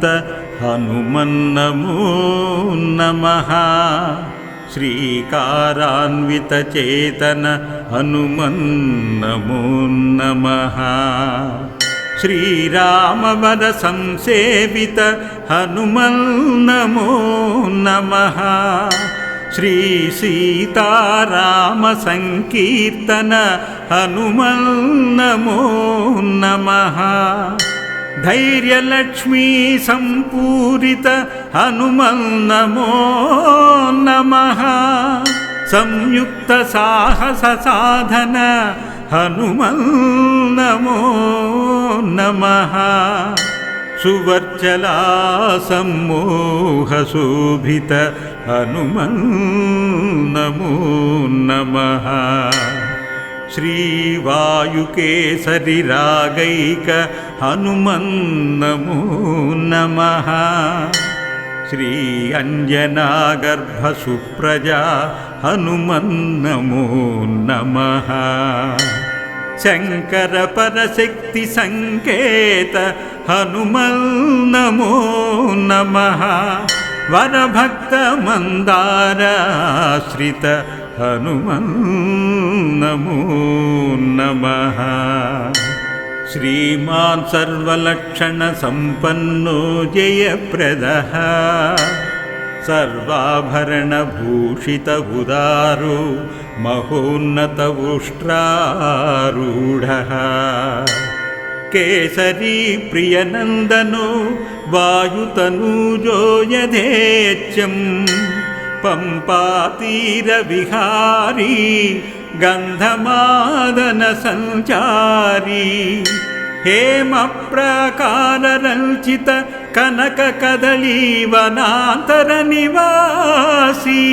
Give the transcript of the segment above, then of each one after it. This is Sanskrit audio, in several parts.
అనంత హనుమన్నము నమ. శ్రీకారాన్విత చేతన హనుమన్నము నమ. శ్రీరామవద సంసేవిత హనుమన్నమో నమ. శ్రీ సీతారామ సంకీర్తన హనుమన్నమో నమ. श्रीरामवरसंसेवित हनुमन्नमो नमः श्रीसीतारामसङ्कीर्तन हनुमन्नमो नमः धैर्यलक्ष्मी सम्पूरित हनुमन्नमो नमः संयुक्तसाहससाधन हनुमन्नमो नमः सुवर्चलासम्मोहशोभित हनुमन्नमो नमः श्रीवायुकेसरिरागैक हनुमन्नमो नमः श्री अञ्जनागर्भसुप्रजा हनुमन्नमो नमः शङ्करपरशक्तिसङ्केत हनुमन्नमो नमः वरभक्तमन्दाराश्रित हनुमन्नमो नमः श्रीमान् सर्वलक्षणसम्पन्नो जयप्रदः। सर्वाभरणभूषित उदारो महोन्नत उष्ट्रारूढः केसरी प्रियनन्दनो वायुतनूजो यथेच्छं पम्पातीरविहारी गन्धमादनसञ्चारी हेमप्राकाररञ्चित कनककदलीवनान्तरनिवासी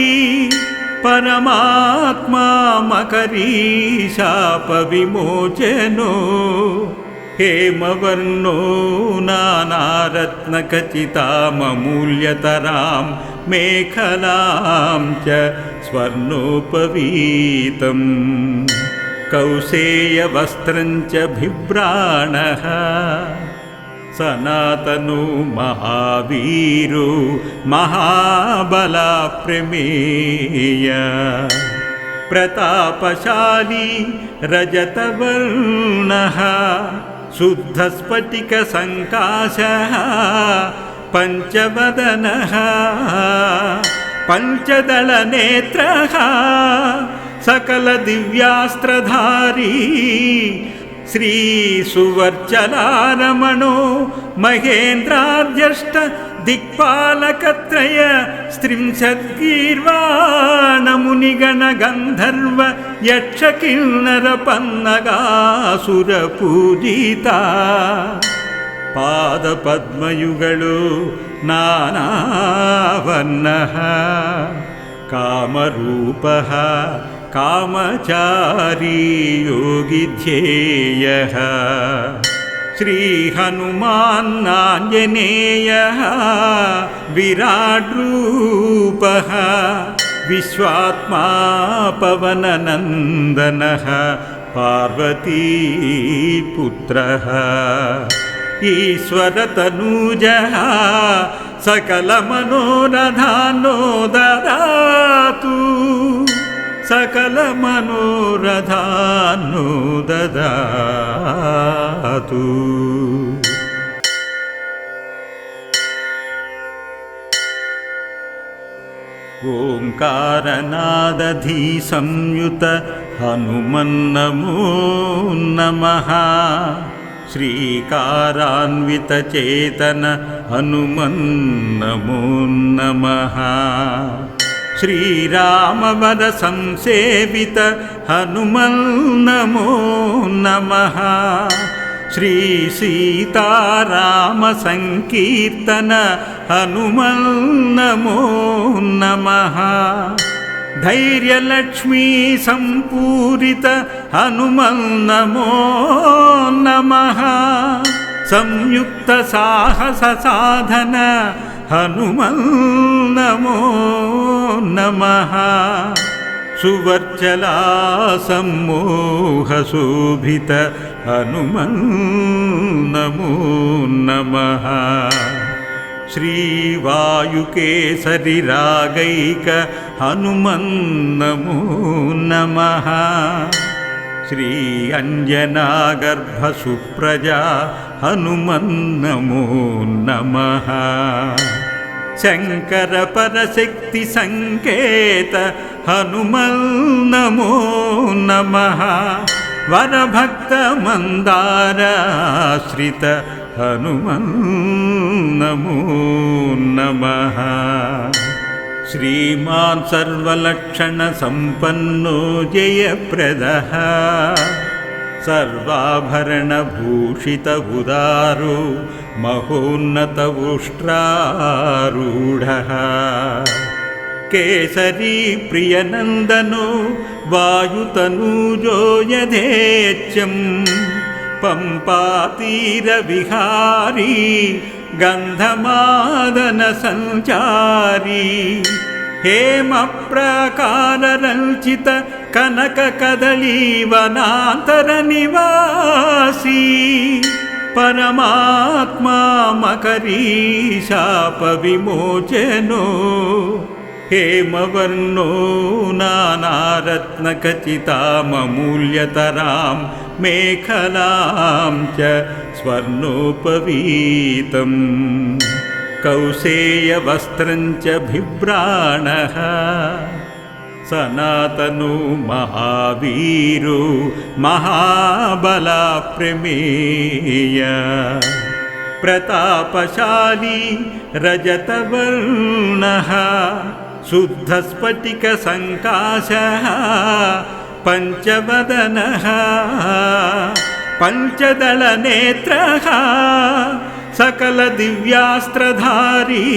परमात्मा मकरीशापविमोचनो हेमवर्णो नानारत्नखचिताममूल्यतरां मेखलां च स्वर्णोपवीतम्। कौसेयवस्त्रं च बिभ्राणः सनातनो महावीरो महाबलाप्रमेय। प्रतापशाली रजतवर्णः शुद्धस्फटिकसङ्काशः पञ्चवदनः पञ्चदलनेत्रः सकलदिव्यास्त्रधारी श्रीसुवर्चलारमणो महेन्द्राद्यष्ट दिक्पालकत्रय स्त्रिंशद्गीर्वाणमुनिगणगन्धर्व यक्षकिन्नरपन्नगासुरपूजिता पादपद्मयुगलो नानावर्णः कामरूपः कामचारी योगिध्येयः श्रीहनुमान्नाञ्जनेयः विराड्रूपः विश्वात्मा पवननन्दनः पार्वतीपुत्रः ईश्वरतनूजः सकलमनोरधानो ददातु सकलमनोरधानो ददातु ओङ्कारनादधी संयुत हनुमन्नमो नमः श्रीकारान्वितचेतन हनुमन्नमो नमः श्रीरामवरसंसेवित हनुमन्नमो नमः श्रीसीतारामसङ्कीर्तन हनुमन्नमो नमः धैर्यलक्ष्मी सम्पूरित हनुमन्नमो नमः संयुक्तसाहससाधन हनुमन्नमो नमः। सुवर्चलासम्मोहशोभित हनुमन् नमो नमः। श्रीवायुकेसरिरागैक हनुमन् नमो नमः। श्री अञ्जनागर्भसुप्रजा हनुमन् नमो नमः शङ्करपरशक्तिसङ्केत हनुमन् नमो नमः वरभक्तमन्दाराश्रित हनुमन् नमो नमः श्रीमान् सर्वलक्षणसम्पन्नो जयप्रदः सर्वाभरणभूषित उदारो महोन्नत उष्ट्रारूढः केसरी प्रियनन्दनो वायुतनूजो यथेच्छं पम्पातीरविहारी गन्धमादनसञ्चारी। हेमप्राकाररञ्चित कनककदलीवनान्तरनिवासी। परमात्मा मकरीशापविमोचनो। हेमवर्णो नानारत्नखचिताममूल्यतरां मेखलां च स्वर्णोपवीतम्। कौसेयवस्त्रं च बिभ्राणः सनातनो महावीरो महाबलाप्रमेय। प्रतापशाली रजतवर्णः शुद्धस्फटिकसङ्काशः पञ्चवदनः पञ्चदलनेत्रः सकलदिव्यास्त्रधारी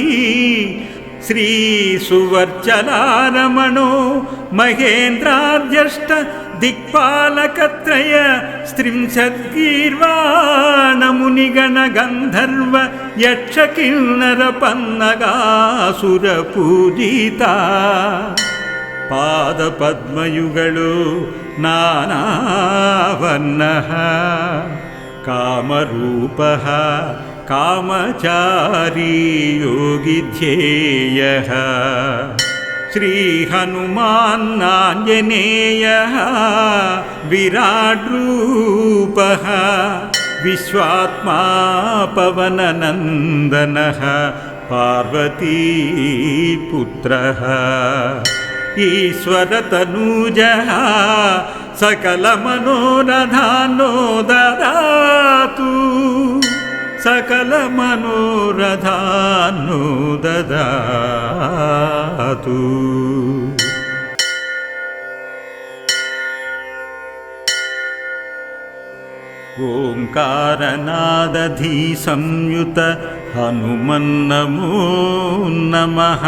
श्रीसुवर्चलारमणो महेन्द्राद्यष्ट दिक्पालकत्रय स्त्रिंशद्गीर्वाणमुनिगणगन्धर्व यक्षकिन्नरपन्नगासुरपूजिता। पादपद्मयुगलो नानावर्णः कामरूपः कामचारी योगिध्येयः श्रीहनुमान्नाञ्जनेयः विराड्रूपः विश्वात्मा पवननन्दनः पार्वतीपुत्रः। ईश्वरतनूजः सकलमनोरधानो ददातु सकलमनोरधानो ददातु ओङ्कारनादधी संयुत हनुमन्नमो नमः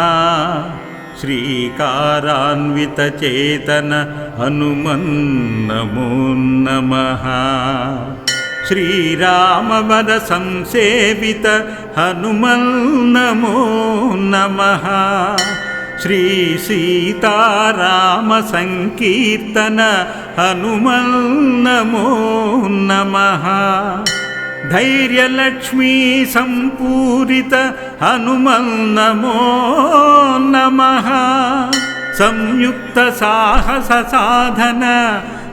श्रीकारान्वितचेतन हनुमन्नमो नमः श्रीरामवदसंसेवित हनुमन्नमो नमः श्रीसीतारामसङ्कीर्तन हनुमन्नमो नमः धैर्यलक्ष्मी सम्पूरित हनुमन्नमो नमः संयुक्तसाहससाधन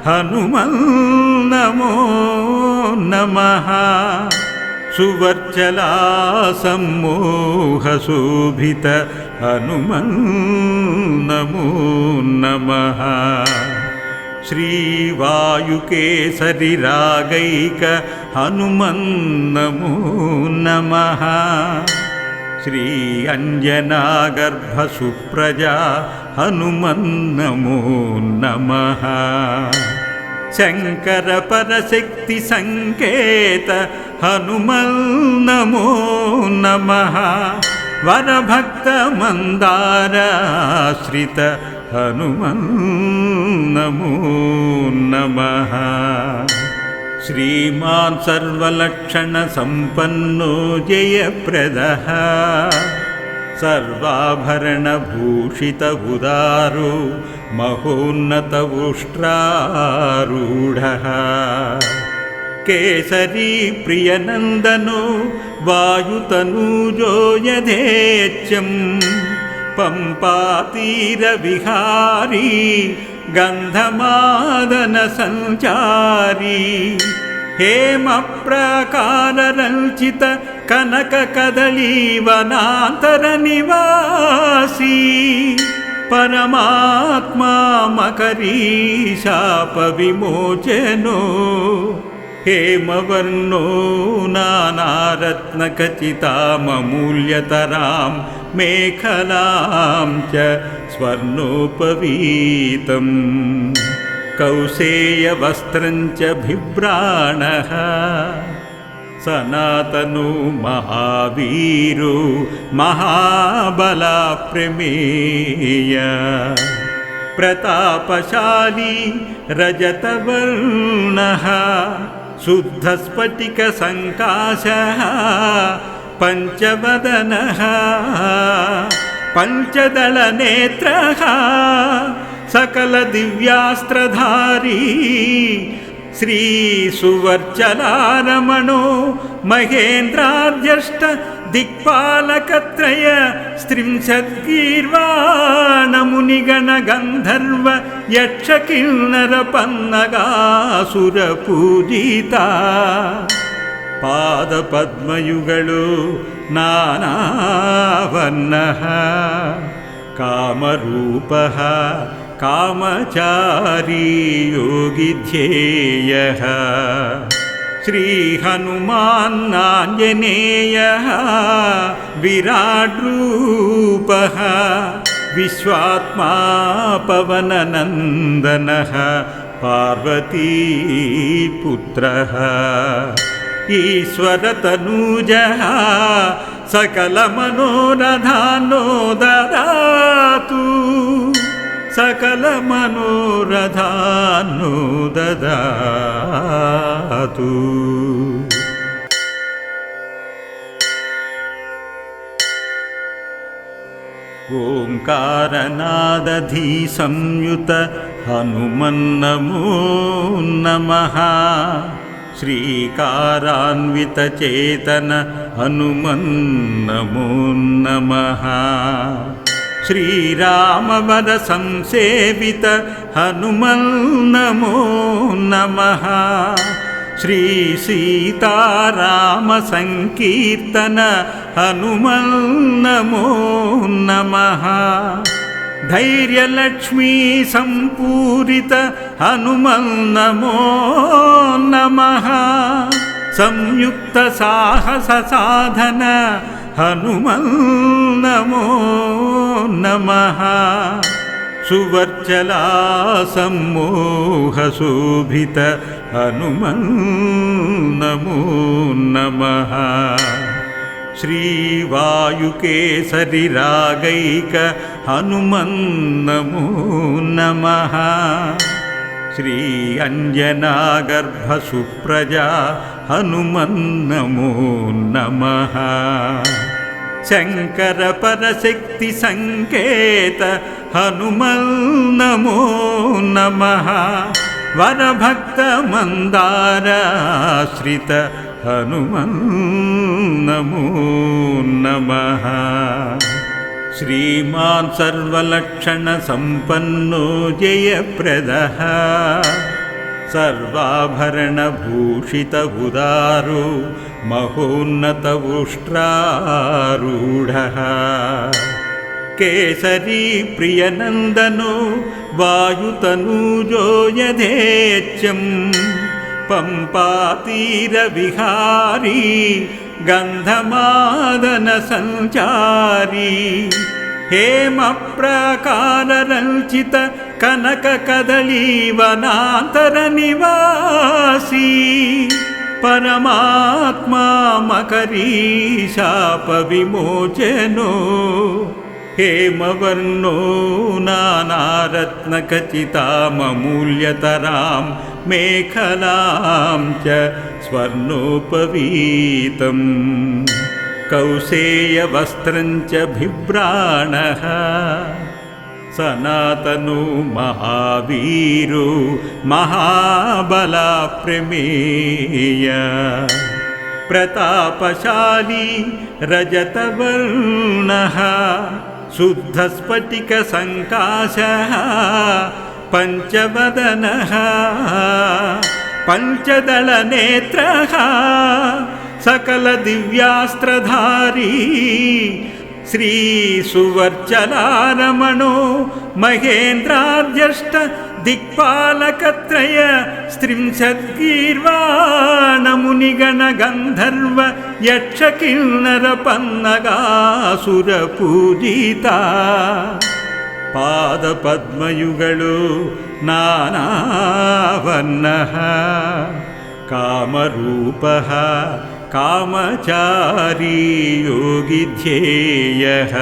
हनुमन्नमो नमः। सुवर्चलासम्मोहशोभित हनुमन्नमो नमः श्रीवायुकेसरिरागैक हनुमन्नमो नमः श्री अञ्जनागर्भसुप्रजा हनुमन्नमो नमः शङ्करपरशक्तिसङ्केत हनुमन्नमो नमः वरभक्तमन्दाराश्रित हनुमन्नमो नमः श्रीमान् सर्वलक्षणसम्पन्नो जयप्रदः। सर्वाभरणभूषित उदारो महोन्नत उष्ट्रारूढः केसरी प्रियनन्दनो वायुतनूजो यथेच्छम्। पम्पातीरविहारी गन्धमादनसञ्चारी। हेमप्राकाररञ्चित कनककदलीवनान्तरनिवासी परमात्मा मकरीशापविमोचनो। हेमवर्णो नानारत्नखचिताममूल्यतरां मेखलां च स्वर्णोपवीतम् कौसेयवस्त्रं च बिभ्राणः सनातनो महावीरो महाबलाप्रमेय। प्रतापशाली रजतवर्णः शुद्धस्फटिकसङ्काशः पञ्चवदनः पञ्चदलनेत्रः सकलदिव्यास्त्रधारी श्रीसुवर्चलारमणो महेन्द्राद्यष्ट दिक्पालकत्रय स्त्रिंशद्गीर्वाणमुनिगणगन्धर्व यक्षकिन्नरपन्नगासुरपूजिता। पादपद्मयुगलो नानावर्णः कामरूपः कामचारी योगिध्येयः श्रीहनुमान्नाञ्जनेयः विराड्रूपः विश्वात्मा पवननन्दनः पार्वतीपुत्रः। ईश्वरतनूजः सकलमनोरधानो ददातु सकलमनोरधानो ददातु ओङ्कारनादधी संयुत हनुमन्नमो नमः श्रीकारान्वितचेतन हनुमन्नमो नमः श्रीरामवरसंसेवित हनुमन्नमो नमः। श्रीसीतारामसङ्कीर्तन हनुमन्नमो नमः। धैर्यलक्ष्मी सम्पूरित हनुमन्नमो नमः। संयुक्तसाहससाधन हनुमन्नमो नमः। सुवर्चलासम्मोहशोभित हनुमन्नमो नमः। श्रीवायुकेसरिरागैक हनुमन्नमो नमः। श्री अञ्जनागर्भसुप्रजा हनुमन्नमो नमः शङ्करपरशक्तिसङ्केत हनुमन्नमो नमः वरभक्तमन्दाराश्रित हनुमन्नमो नमः श्रीमान् सर्वलक्षणसम्पन्नो जयप्रदः सर्वाभरणभूषित उदारो महोन्नत उष्ट्रारूढः केसरी प्रियनन्दनो वायुतनूजो यथेच्छम् पम्पातीरविहारी गन्धमादनसञ्चारी हेमप्राकाररञ्चित कनककदलीवनान्तरनिवासी परमात्मा मकरीशापविमोचनो हेमवर्णो नानारत्नखचिताममूल्यतरां मेखलां च स्वर्णोपवीतम्। कौसेयवस्त्रं च बिभ्राणः सनातनो महावीरो महाबला प्रमेय प्रतापशाली रजतवर्णः शुद्धस्फटिकसङ्काशः पञ्चवदनः पञ्चदलनेत्रः सकलदिव्यास्त्रधारी श्रीसुवर्चलारमणो महेन्द्राद्यष्ट दिक्पालकत्रय स्त्रिंशद्गीर्वाणमुनिगणगन्धर्व यक्षकिन्नरपन्नगासुरपूजिता। पादपद्मयुगलो नानावर्णः कामरूपः कामचारी योगिध्येयः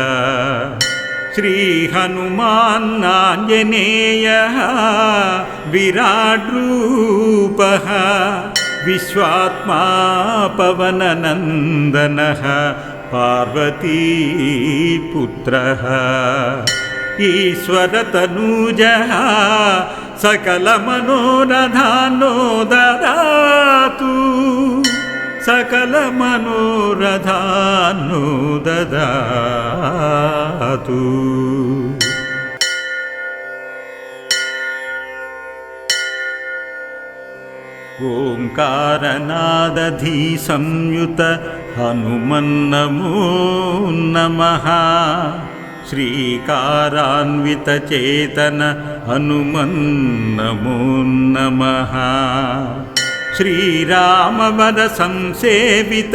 श्रीहनुमान्नाञ्जनेयः विराड्रूपः विश्वात्मा पवननन्दनः पार्वतीपुत्रः। ईश्वरतनूजः सकलमनोरधानो ददातु सकलमनोरधानो ददातु ओङ्कारनादधी संयुत हनुमन्नमो नमः श्रीकारान्वितचेतन हनुमन्नमो नमः श्रीरामवरसंसेवित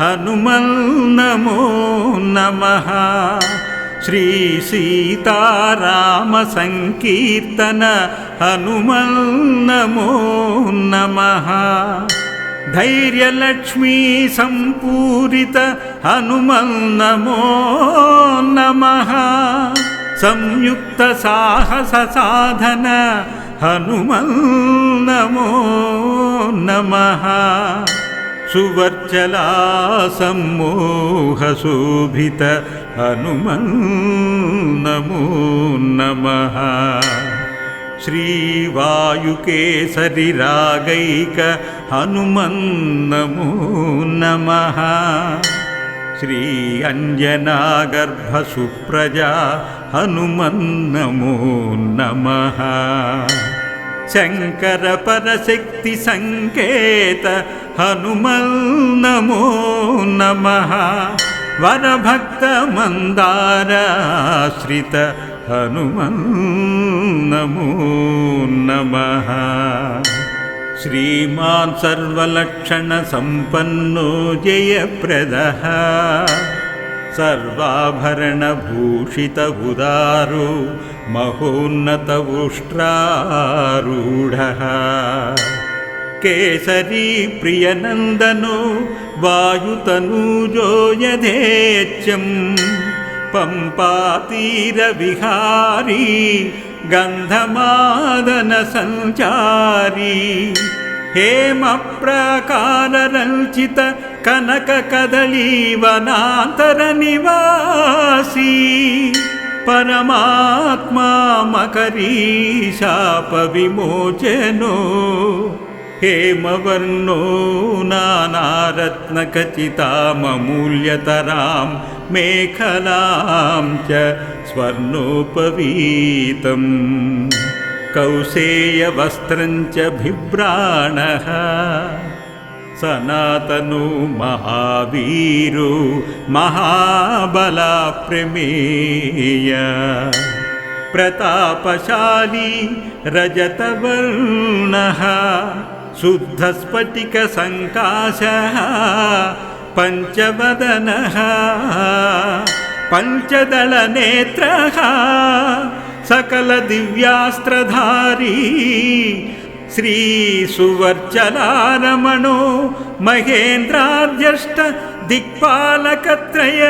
हनुमन्नमो नमः। श्रीसीतारामसङ्कीर्तन हनुमन्नमो नमः। धैर्यलक्ष्मी सम्पूरित हनुमन्नमो नमः। संयुक्तसाहससाधन हनुमन्नमो नमः। सुवर्चलासम्मोहशोभित हनुमन्नमो नमः। श्रीवायुकेसरिरागैक हनुमन्नमो नमः। श्री अञ्जनागर्भसुप्रजा हनुमन्नमो नमः शङ्करपरशक्तिसङ्केत हनुमन्नमो नमः वरभक्तमन्दाराश्रित हनुमन्नमो नमः श्रीमान् सर्वलक्षणसम्पन्नो जयप्रदः सर्वाभरणभूषित उदारो महोन्नत उष्ट्रारूढः केसरी प्रियनन्दनो वायुतनूजो यथेच्छं पम्पातीरविहारी गन्धमादनसञ्चारी। हेमप्राकाररञ्चित कनककदलीवनान्तरनिवासी परमात्मा मकरीशापविमोचनो हेमवर्णो नानारत्नखचिताममूल्यतरां मेखलां च स्वर्णोपवीतम्। कौसेयवस्त्रं च बिभ्राणः सनातनो महावीरो महाबला प्रमेय प्रतापशाली रजतवर्णः शुद्धस्फटिकसङ्काशः पञ्चवदनः पञ्चदलनेत्रः सकलदिव्यास्त्रधारी श्रीसुवर्चलारमणो महेन्द्राद्यष्ट दिक्पालकत्रय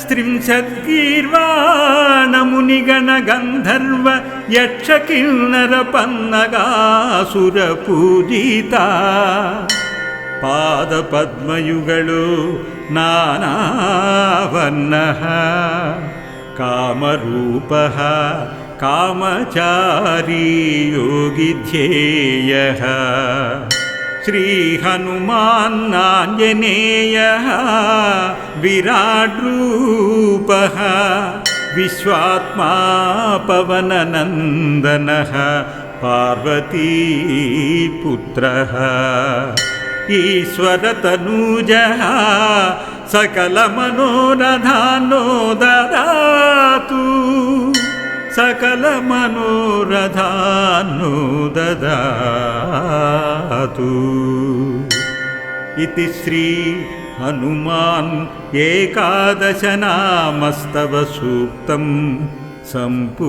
स्त्रिंशद्गीर्वाणमुनिगणगन्धर्व यक्षकिन्नरपन्नगासुरपूजिता। पादपद्मयुगलो नानावर्णः कामरूपः कामचारी योगिध्येयः श्रीहनुमान्नाञ्जनेयः विराड्रूपः विश्वात्मा पवननन्दनः पार्वतीपुत्रः। ईश्वरतनूजः सकलमनोरधानो ददातु सकलमनोरधानो ददातु इति श्री हनुमान् एकादशनामस्तव सूक्तं सम्पूर्णम्